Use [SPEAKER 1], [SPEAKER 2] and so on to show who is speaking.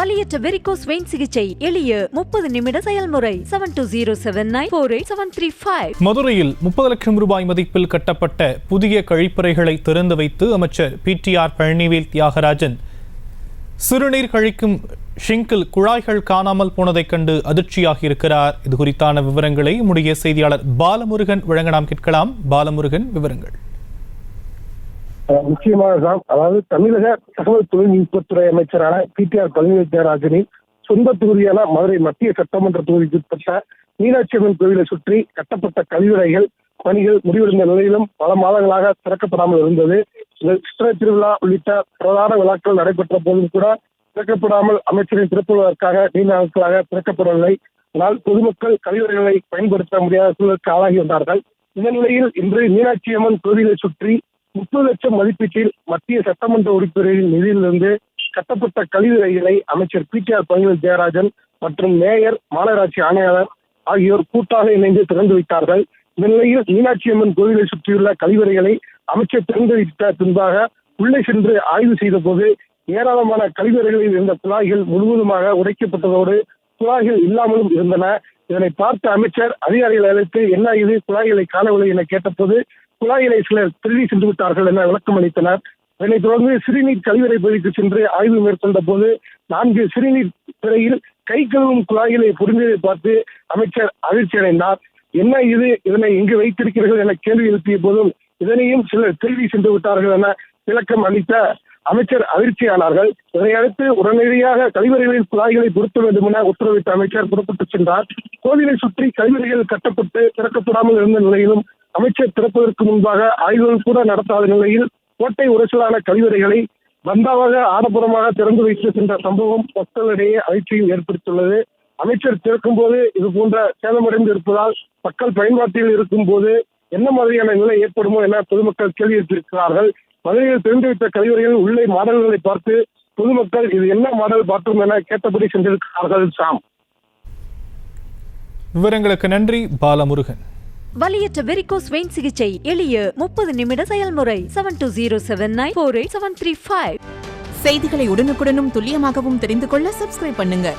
[SPEAKER 1] வலியற்ற varicose vein சிகிச்சை. எளிய முப்பது நிமிட செயல்முறை. Seven two zero seven nine four eight seven three five
[SPEAKER 2] மதுரையில் முப்பது லட்சம் ரூபாய் மதிப்பில் கட்டப்பட்ட புதிய கழிப்பறைகளை திறந்து வைத்து அமைச்சர் P T R Palanivel Thiagarajan சிறுநீர் கழிக்கும் ஷிங்கில் குழாய்கள் காணாமல் போனதைக் கண்டு அதிர்ச்சியாக இருக்கிறார். இது குறித்தான விவரங்களை முடிய செய்தியாளர் பாலமுருகன் வழங்க நாம் கேட்கலாம். பாலமுருகன் விவரங்கள்.
[SPEAKER 3] முக்கியமானதான் அதாவது தமிழக தகவல் தொழில்நுட்பத்துறை அமைச்சரான பிடிஆர் பழனிவேல் ஜெயராஜனின் சொந்த தொகுதியான மதுரை மத்திய சட்டமன்ற தொகுதிக்கு உட்பட்ட மீனாட்சி அம்மன் கோவிலை சுற்றி கட்டப்பட்ட கழிவுறைகள் பணிகள் முடிவடைந்த நிலையிலும் பல மாதங்களாக திறக்கப்படாமல் இருந்தது. இது சித்திரை திருவிழா உள்ளிட்ட பிரதான விழாக்கள் நடைபெற்ற போதும் கூட திறக்கப்படாமல் அமைச்சரின் திருப்புவதற்காக நீண்ட நாட்களாக திறக்கப்படவில்லை. ஆனால் பொதுமக்கள் கழிவுறைகளை பயன்படுத்த முடியாத சூழலுக்கு ஆளாகி வந்தார்கள். இந்த நிலையில் இன்று மீனாட்சி அம்மன் கோவிலை சுற்றி முப்பது லட்சம் மதிப்பீட்டில் மத்திய சட்டமன்ற உறுப்பினரின் நிதியிலிருந்து கட்டப்பட்ட கழிவறைகளை அமைச்சர் P T R Palanivel Jayarajan மற்றும் மேயர் மாநகராட்சி ஆணையாளர் ஆகியோர் கூட்டாக இணைந்து திறந்து வைத்தார்கள். இந்த நிலையில் மீனாட்சி அம்மன் கோவிலை சுற்றியுள்ள கழிவறைகளை அமைச்சர் திறந்து வைத்த பின்பாக உள்ளே சென்று ஆய்வு செய்த போது ஏராளமான கழிவறைகளில் இருந்த குழாய்கள் முழுவதுமாக உடைக்கப்பட்டதோடு குழாய்கள் இல்லாமலும் இருந்தன. இதனை பார்த்த அமைச்சர் அதிகாரிகளை அழைத்து என்ன இது குழாய்களை காணவில்லை என கேட்டபோது குழாய்களை சிலர் திருடி சென்று விட்டார்கள் என விளக்கம் அளித்தனர். இதனைத் தொடர்ந்து சிறுநீர் கழிவறை பகுதிக்கு சென்று ஆய்வு மேற்கொண்ட போது நான்கு சிறுநீர் திரையில் கை கழுவும் குழாய்களை புரிந்ததை பார்த்து அமைச்சர் அதிர்ச்சி அடைந்தார் என்ன இது? இதனை எங்கு வைத்திருக்கிறீர்கள்? என கேள்வி எழுப்பிய போதும் இதனையும் சிலர் திருடி சென்று விட்டார்கள் என விளக்கம் அளித்த அமைச்சர் அதிர்ச்சியானார்கள். இதனையடுத்து உடனடியாக கழிவறைகளில் குழாய்களை பொருத்த வேண்டும் என உத்தரவிட்ட அமைச்சர் புறப்பட்டு சென்றார். கோவிலை சுற்றி கழிவறைகள் கட்டப்பட்டு திறக்கப்படாமல் இருந்த நிலையிலும் அமைச்சர் திறப்பதற்கு முன்பாக ஆய்வுகள் கூட நடத்தாத நிலையில் கோட்டை உரைச்சலான கழிவறைகளை பந்தாவாக ஆடம்பரமாக திறந்து வைத்து சென்ற சம்பவம் மக்களிடையே அதிர்ச்சியும் ஏற்படுத்தியுள்ளது. அமைச்சர் திறக்கும் போது இது போன்ற சேதமடைந்து இருப்பதால் மக்கள் பயன்பாட்டில் இருக்கும் போது என்ன மாதிரியான நிலை ஏற்படுமோ என பொதுமக்கள் கேள்வி எழுப்பியிருக்கிறார்கள். மதுரையில் திறந்து வைத்த கழிவறைகள் உள்ளே மாடல்களை பார்த்து பொதுமக்கள் இது என்ன மாடல் பார்த்தோம் என கேட்டபடி சென்றிருக்கிறார்கள். சாம்.
[SPEAKER 2] விவரங்களுக்கு நன்றி பாலமுருகன்.
[SPEAKER 1] வலியற்ற வெரிகோஸ் வெயின் சிகிச்சை. எளிய முப்பது நிமிட செயல்முறை. Seven two zero seven nine four eight seven three five
[SPEAKER 4] செய்திகளை உடனுக்குடனும் துல்லியமாகவும் தெரிந்து கொள்ள சப்ஸ்கிரைப் பண்ணுங்க.